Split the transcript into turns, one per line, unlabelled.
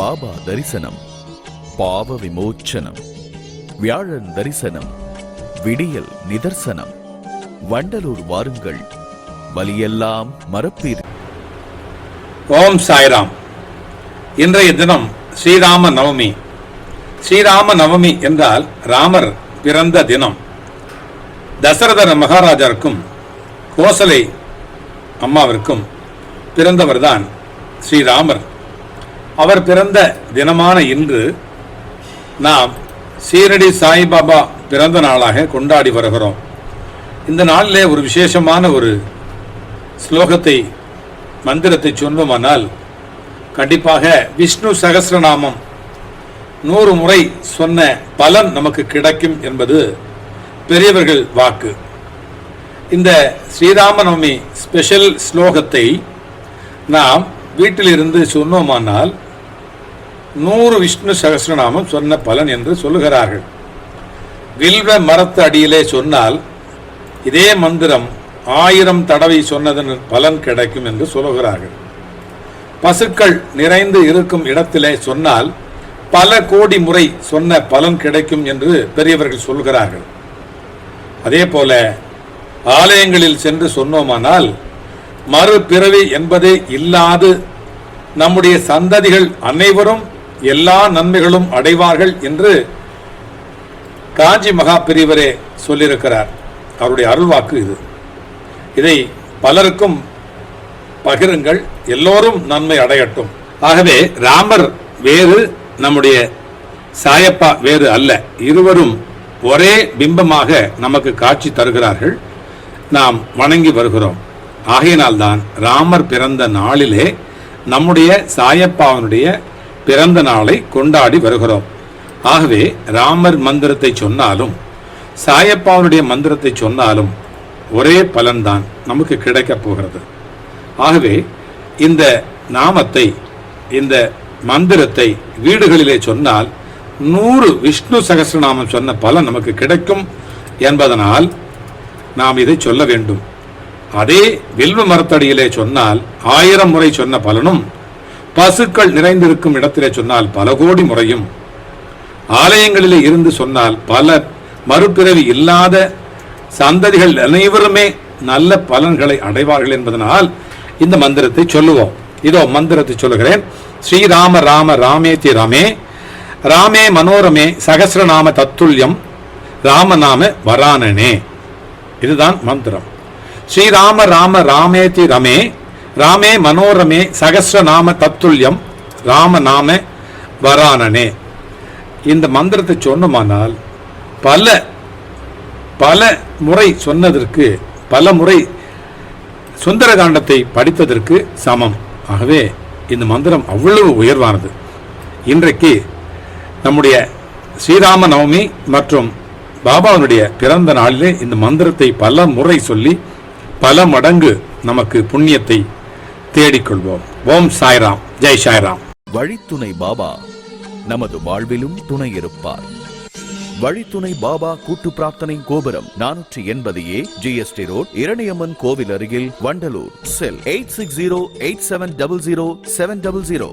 பாபா தரிசனம் பாவ விமோச்சனம் வியாழன் தரிசனம் விடியல் நிதர்சனம் வண்டலூர் வாருங்கள் வலியெல்லாம் மறப்பீர்.
ஓம் சாய்ராம். இன்றைய தினம் ஸ்ரீராம நவமி. ஸ்ரீராம நவமி என்றால் ராமர் பிறந்த தினம். தசரதர மகாராஜருக்கும் கோசலை அம்மாவிற்கும் பிறந்தவர்தான் ஸ்ரீராமர். அவர் பிறந்த தினமான இன்று நாம் சீரடி சாய்பாபா பிறந்த நாளாக கொண்டாடி வருகிறோம். இந்த நாளிலே ஒரு விசேஷமான ஒரு ஸ்லோகத்தை மந்திரத்தை சொன்னோமானால் கண்டிப்பாக விஷ்ணு சகசிரநாமம் நூறு முறை சொன்ன பலன் நமக்கு கிடைக்கும் என்பது பெரியவர்கள் வாக்கு. இந்த ஸ்ரீராமநவமி ஸ்பெஷல் ஸ்லோகத்தை நாம் வீட்டிலிருந்து சொன்னோமானால் நூறு விஷ்ணு சகசிரநாமம் சொன்ன பலன் என்று சொல்லுகிறார்கள். வில்வ மரத்து அடியிலே சொன்னால் இதே மந்திரம் ஆயிரம் தடவை சொன்னதன் பலன் கிடைக்கும் என்று சொல்லுகிறார்கள். பசுக்கள் நிறைந்து இருக்கும் இடத்திலே சொன்னால் பல கோடி முறை சொன்ன பலன் கிடைக்கும் என்று பெரியவர்கள் சொல்கிறார்கள் அதே போல ஆலயங்களில் சென்று சொன்னோமானால் மறுபிறவி என்பதே இல்லாது நம்முடைய சந்ததிகள் அனைவரும் எல்லா நன்மைகளும் அடைவார்கள் என்று காஞ்சி மகா பெரியவரே சொல்லியிருக்கிறார். அவருடைய அருள்வாக்கு இது. இதை பலருக்கும் பகிருங்கள். எல்லோரும் நன்மை அடையட்டும். ஆகவே ராமர் வேறு நம்முடைய சாயப்பா வேறு அல்ல. இருவரும் ஒரே பிம்பமாக நமக்கு காட்சி தருகிறார்கள். நாம் வணங்கி வருகிறோம். ஆகையினால்தான் ராமர் பிறந்த நாளிலே நம்முடைய சாயப்பாவனுடைய பிறந்த நாளை கொண்டாடி வருகிறோம். ஆகவே ராமர் மந்திரத்தை சொன்னாலும் சாயப்பாவனுடைய மந்திரத்தை சொன்னாலும் ஒரே பலன்தான் நமக்கு கிடைக்கப் போகிறது. ஆகவே இந்த நாமத்தை இந்த மந்திரத்தை வீடுகளிலே சொன்னால் நூறு விஷ்ணு சகசிரநாமம் சொன்ன பலன் நமக்கு கிடைக்கும் என்பதனால் நாம் இதை சொல்ல வேண்டும். அதே வில்வ மரத்தடியிலே சொன்னால் ஆயிரம் முறை சொன்ன பலனும் பசுக்கள் நிறைந்திருக்கும் இடத்திலே சொன்னால் பல கோடி முறையும். ஆலயங்களிலே இருந்து சொன்னால் பல மறுபிறவி இல்லாத சந்ததிகள் அனைவருமே நல்ல பலன்களை அடைவார்கள் என்பதனால் இந்த மந்திரத்தை சொல்லுவோம். இதோ மந்திரத்தை சொல்லுகிறேன். ஸ்ரீராம ராம ராமேதி ரமே ராமே மனோரமே சகசிரநாம தத்துல்யம் ராமநாம வரானனே. இதுதான் மந்திரம். ஸ்ரீராம ராம ராமேதி ரமே ராமே மனோரமே சகசிரநாம தத்துல்யம் ராமநாம வரானனே. இந்த மந்திரத்தை சொன்னோமானால் பல பல முறை சொன்னதற்கு பல முறை சுந்தரகாண்டத்தை படித்ததற்கு சமம். ஆகவே இந்த மந்திரம் அவ்வளவு உயர்வானது. இன்றைக்கு நம்முடைய ஸ்ரீராம நவமி மற்றும் பாபாவுடைய பிறந்த நாளிலே இந்த மந்திரத்தை பல முறை சொல்லி பல மடங்கு நமக்கு புண்ணியத்தை தேடிக்கொள்வோம். ஓம் சாய்ராம். ஜெய் சாய்ராம்.
வழித்துணை பாபா நமது வாழ்விலும் துணை இருப்பார். வழித்துணை பாபா கூட்டு பிரார்த்தனை கோபுரம் நானூற்றி எண்பது ஏ ஜிஎஸ்டி ரோட் இரணியம்மன் கோவில் அருகில் Vandalur. Cell eight six zero eight seven double zero seven double zero